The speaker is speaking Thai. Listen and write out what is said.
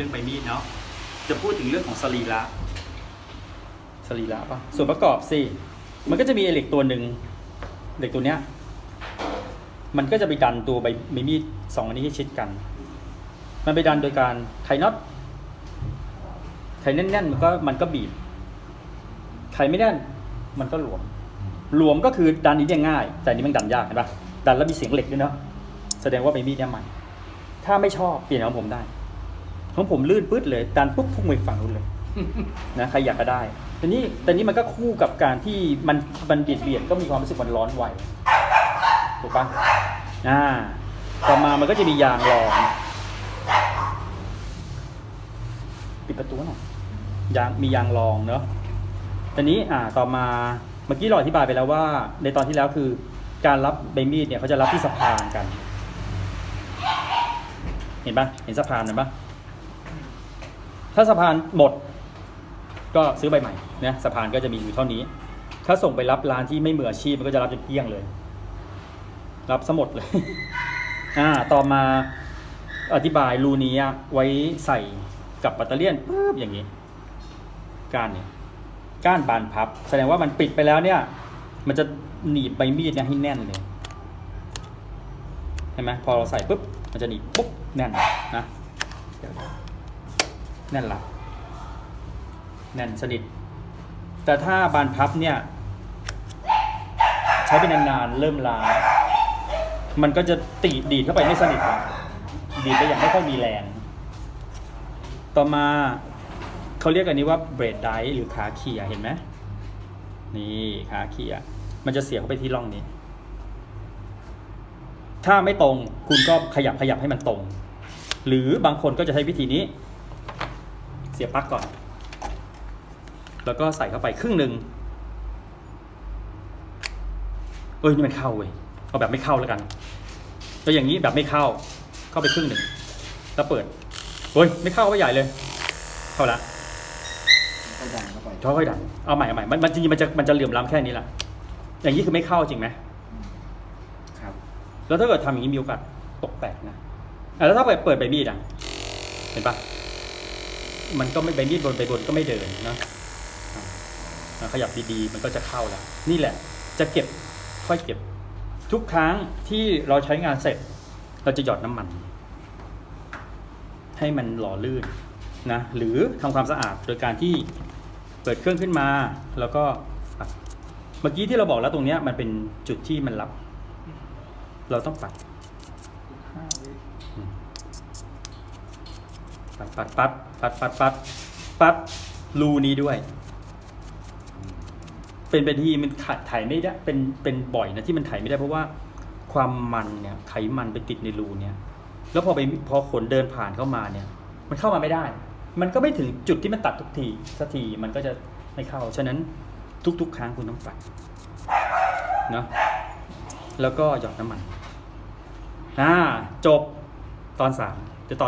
รื่องใบมีดเนาะจะพูดถึงเรื่องของสรีระสรีระปะส่วนประกอบสิมันก็จะมีเหล็กตัวหนึ่งเหล็กตัวเนี้ย มันก็จะไปดันตัวใบมีดสองอันนี้ให้ชิดกัน มันไปดันโดยการไขน็อตไขแน่นๆมันก็มันก็บีบไขไม่แน่นมันก็หลวมหลวมก็คือดันนี้เนี่ยง่าย แต่นนี้มันดันยากเห็นปะดันแล้วมีเสียงเหล็กด้วยเนาะแสดงว่าใบมีดเนี่ยใหม่ถ้าไม่ชอบเปลี่ยนของผมได้ ของผมลื่นปื๊ดเลยดันปุ๊บพุ่งไปฝั่งนู้นเลยนะใครอยากก็ได้แต่นี้แต่นี้มันก็คู่กับการที่มันมันเบียดเบียดก็มีความรู้สึกมันร้อนไหวถูกปะอ่าต่อมามันก็จะมียางรองปิดประตูหน่อยยางมียางรองเนอะตอนนี้อ่าต่อมาเมื่อกี้เราอธิบายไปแล้วว่า ในตอนที่แล้วคือ การรับใบมีดเนี่ยเขาจะรับที่สะพานกัน เห็นปะเห็นสะพานเห็นปะ ถ้าสะพานหมดก็ซื้อใบใหม่นะสะพานก็จะมีอยู่เท่านี้ ถ้าส่งไปรับร้านที่ไม่มืออาชีพมันก็จะรับจนเกลี้ยงเลย รับสมดเลยอ่าต่อมาอธิบายรูนี้ไว้ใส่กับแบตเตอรี่ยนปุ๊บอย่างนี้ ก้านเนี่ยก้านบานพับ แสดงว่ามันปิดไปแล้วเนี่ย มันจะหนีบใบมีดเนี่ยให้แน่นเลยเห็นไหมพอเราใส่ปุ๊บมันจะหนีบปุ๊บแน่นนะเดี๋ยว แน่นหลับแน่นสนิท แต่ถ้าบานพับเนี่ย ใช้ไปนานๆเริ่มล้า มันก็จะตีดีดเข้าไปไม่สนิทดีดไปอย่างไม่ค่อยมีแรง ต่อมาเขาเรียกอันนี้ว่าเบรดไดหรือขาเขี่ยเห็นไหมนี่ขาเขี่ยมันจะเสียเข้าไปที่ร่องนี้ ถ้าไม่ตรงคุณก็ขยับขยับให้มันตรง หรือบางคนก็จะใช้วิธีนี้ สียบปลั๊กก่อน แล้วก็ใส่เข้าไปครึ่งหนึ่งเอ้ยนี่มันเข้าเว้ยเอาแบบไม่เข้าแล้วกันก็อย่างนี้แบบไม่เข้าเข้าไปครึ่งหนึ่งแล้วเปิดเฮ้ยไม่เข้าก็ใหญ่เลย เข้าละก็ดันเข้าไปค่อยๆดันเอาใหม่เอาใหม่มันมันจริงๆมันจะมันจะเหลื่อมล้ำแค่นี้แหละอย่างนี้คือไม่เข้าจริงไหมครับ แล้วถ้าเกิดทำอย่างนี้มีโอกาสตกแตกนะอะแล้วถ้าเปิดเปิดใบมีดอะเห็นปะ มันก็ไม่ใบมีดบนใบบนก็ไม่เดินนะขยับดีๆ มันก็จะเข้าแล้ว นี่แหละ จะเก็บค่อยเก็บ ทุกครั้งที่เราใช้งานเสร็จ เราจะหยอดน้ำมัน ให้มันหล่อลื่นนะหรือทำความสะอาดโดยการที่เปิดเครื่องขึ้นมา แล้วก็เมื่อกี้ที่เราบอกแล้วตรงนี้มันเป็นจุดที่มันรับ เราต้องปัด ปัดปัดปัดปัดปัดปัดปัดรูนี้ด้วย เป็นเป็นที่มันขัดถ่ายไม่ได้เป็นเป็นบ่อยนะที่มันถ่ายไม่ได้เพราะว่าความมันเนี่ยไขมันไปติดในรูเนี่ย แล้วพอไปพอขนเดินผ่านเข้ามาเนี่ย มันเข้ามาไม่ได้ มันก็ไม่ถึงจุดที่มันตัดทุกทีสักทีมันก็จะไม่เข้า ฉะนั้นทุก ๆ ครั้งคุณต้องปัดเนาะแล้วก็หยอดน้ำมันอ่าจบตอนสามเดี๋ยวต่อ